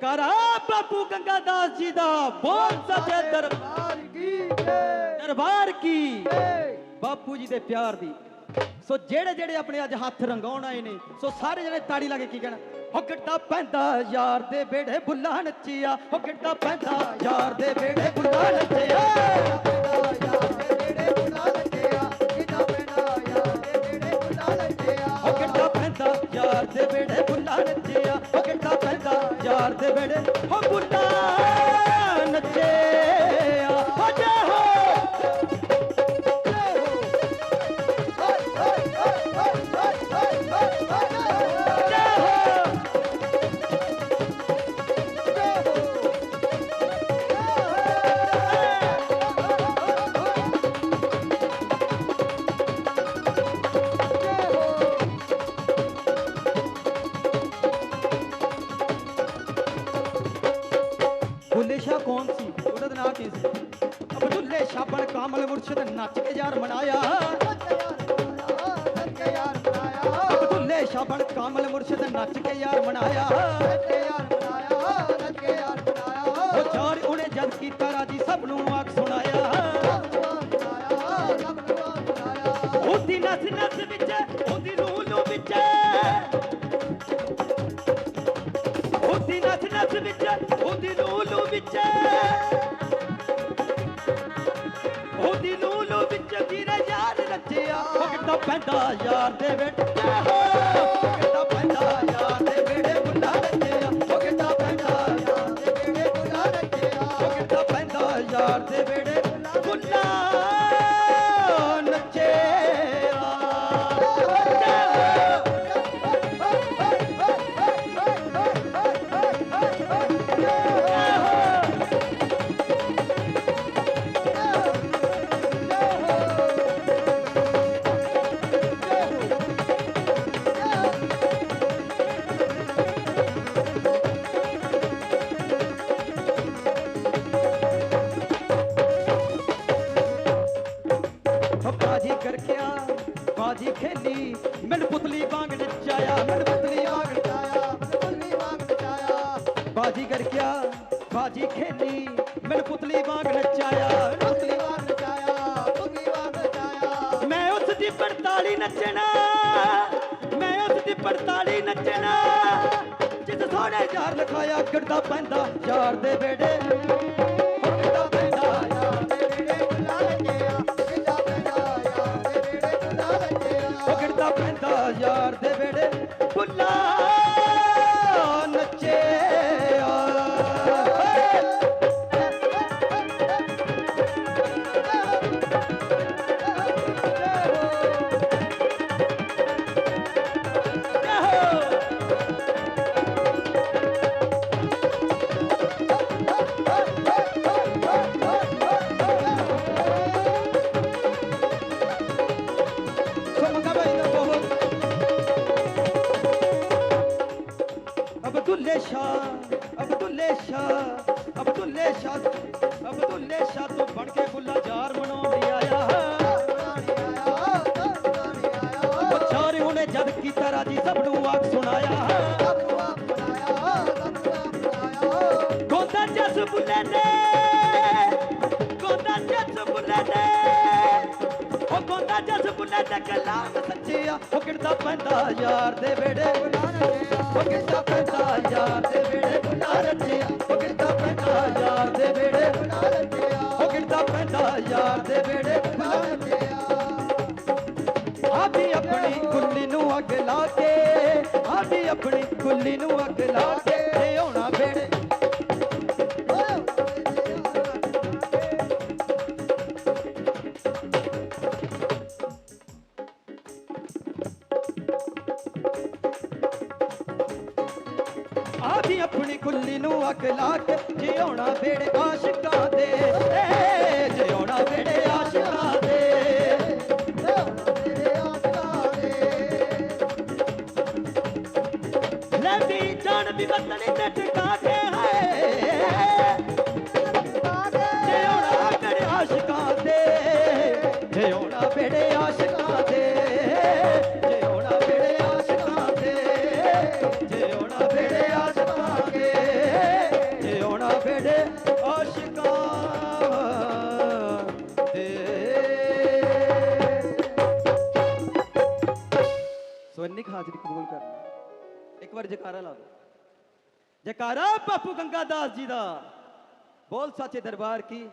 ਕਰਾ ਬਾਪੂ ਗੰਗਾਦਾਸ ਜੀ ਦਾ ਬੋਲ ਸੱਚੇ ਦਰਬਾਰ ਕੀ ਜੈ। ਦਰਬਾਰ ਕੀ ਜੈ। ਬਾਪੂ ਜੀ ਦੇ ਪਿਆਰ ਦੀ। ਸੋ ਜਿਹੜੇ ਜਿਹੜੇ ਆਪਣੇ ਅੱਜ ਹੱਥ ਰੰਗਾਉਣ ਆਏ ਨੇ ਸੋ ਸਾਰੇ ਜਣੇ ਤਾੜੀ ਲਾ ਕੇ ਕੀ ਕਹਿਣਾ? ਹੋ ਗਿੱਟਾ ਪੈਂਦਾ ਯਾਰ ਦੇ ਬੇੜੇ ਬੁੱਲਾ ਨੱਚਿਆ। ਹੋ ਗਿੱਟਾ ਪੈਂਦਾ ਯਾਰ ਦੇ ਬੇੜੇ ਬੁੱਲਾ ਨੱਚਿਆ। ਯਾਰ ਦੇ ਬੇੜੇ ਬੁੱਲਾ ਨੱਚਿਆ। ਗਿੱਟਾ ਪੈਂਦਾ ਯਾਰ ਦੇ ਬੇੜੇ ਹੋ ਬੁੱਲਾ ਭੁੱਲੇ ਸ਼ਾਹ ਕੌਣ ਸੀ? ਉਹਦਾ ਨਾਂ ਕੀ ਸੀ? ਅਬਦੁੱਲੇ ਸ਼ਾਹ ਬਣ ਕਾਮਲ ਮੁਰਸ਼ਿਦ ਨੱਚ ਕੇ ਯਾਰ ਮਨਾਇਆ। ਅਬਦੁੱਲੇ ਸ਼ਾਹ ਬਣ ਕਾਮਲ ਮੁਰਸ਼ਿਦ ਨੱਚ ਕੇ ਯਾਰ ਮਨਾਇਆ। ਉਹ ਚਾਰ ਉਹਨੇ ਜਦ ਕੀਤਾ ਰਾਜੀ ਸਭ ਨੂੰ ਆਖ ਸੁਣਾਇਆ। ਵਿੱਚ, ਉਹਦੀ ਰੂਹ ਵਿੱਚ। ਉਹਦੀ ਰੂਹ ਵਿੱਚ ਵੀਰੇ ਯਾਰ ਰਚਿਆ ਉਹ ਕਿੱਦਾਂ ਪੈਂਦਾ ਯਾਰ ਦੇ ਵਿੱਚ। ਬਾਜੀ ਕਰਕਿਆ ਬਾਜੀ ਖੇਲੀ। ਮੈਨੂੰ ਪੁਤਲੀ ਵਾਂਗ ਨਚਾਇਆ, ਮੈਨੂੰ ਪੁਤਲੀ ਵਾਂਗ ਬਾਜੀ ਕਰਕਿਆ ਬਾਜੀ ਖੇਲੀ, ਮੈਨੂੰ ਪੁਤਲੀ ਵਾਂਗ ਨਚਾਇਆ, ਮੈਨੂੰ ਪੁਤਲੀ ਮੈਂ ਉਸ ਦੀ 45 ਨੱਚਣਾ, ਮੈਂ ਉਸ ਦੀ 45 ਨੱਚਣਾ। ਜਿਸ ਸੋਹਣੇ ਯਾਰ ਲਖਾਇਆ ਗਿਰਦਾ ਪੈਂਦਾ ਯਾਰ ਦੇ ਬੇੜੇ। ਸ਼ਾਹ ਅਬਦੁੱਲੇ ਸ਼ਾਹ ਅਬਦੁੱਲੇ ਸ਼ਾਹ ਅਬਦੁੱਲੇ ਸ਼ਾਹ ਤੋਂ ਬਣ ਕੇ ਬੁੱਲਾ ਯਾਰ ਮਨਾਉਣ ਆਇਆ। ਉਹ ਚਾਰੇ ਉਹਨੇ ਜਦ ਕੀਤਾ ਰਾਜੀ, ਸਭ ਨੂੰ ਆਖ ਸੁਣਾਇਆ। ਗੋਦਾ ਜਸ ਬੁੱਲੇ ਨੇ ਗੋਦਾ ਜਸ ਬੁੱਲੇ ਨੇ ਗੋਦਾ ਜਸ ਬੁੱਲੇ ਨੇ ਕਲਾਮ ਉਹ ਕਿਰਦਾ ਪੈਂਦਾ ਯਾਰ ਦੇ ਵੇੜੇ ਉਹ ਕਿਰਦਾ ਪੈਂਦਾ ਯਾਰ ਦੇ ਵੇੜੇ ਬੁਲਾ ਰੱਜਿਆ ਉਹ ਕਿਰਦਾ ਪੈਂਦਾ ਯਾਰ ਦੇ ਵੇੜੇ ਉਹ ਕਿਰਦਾ ਪੈਂਦਾ ਯਾਰ ਦੇ ਵੇੜੇ ਬੁਲਾ ਆਦੀ ਆਪਣੀ ਕੁੱਲੀ ਨੂੰ ਅੱਗ ਲਾ ਕੇ, ਆਦੀ ਆਪਣੀ ਕੁੱਲੀ ਨੂੰ ਅੱਗ ਲਾ ਲੱਖ ਨੂੰ ਅੱਗ ਜਿਉਣਾ ਵੇੜੇ ਆਸ਼ਿਕਾਂ ਦੇ। ਏ, ਜਿਉਣਾ ਵੇੜੇ ਆਸ਼ਿਕਾਂ ਦੇ। ਲੈਂਦੀ ਜਾਨ ਵੀ ਵਤਨ ਤੇ ਟਿਕਾ ਕੇ ਹੈ। ਜਿਉਣਾ ਵੇੜੇ ਆਸ਼ਿਕਾਂ ਦੇ। ਜਿਉਣਾ ਵੇੜੇ ਆਸ਼ਿਕਾਂ ਹਾਜ਼ਰੀ ਕਬੂਲ ਕਰਨਾ ਇੱਕ ਵਾਰ ਜਕਾਰਾ ਲਾ ਦਿਓ। ਜਕਾਰਾ ਬਾਪੂ ਗੰਗਾ ਦਾਸ ਜੀ ਦਾ। ਬੋਲ ਸੱਚੇ ਦਰਬਾਰ ਕੀ?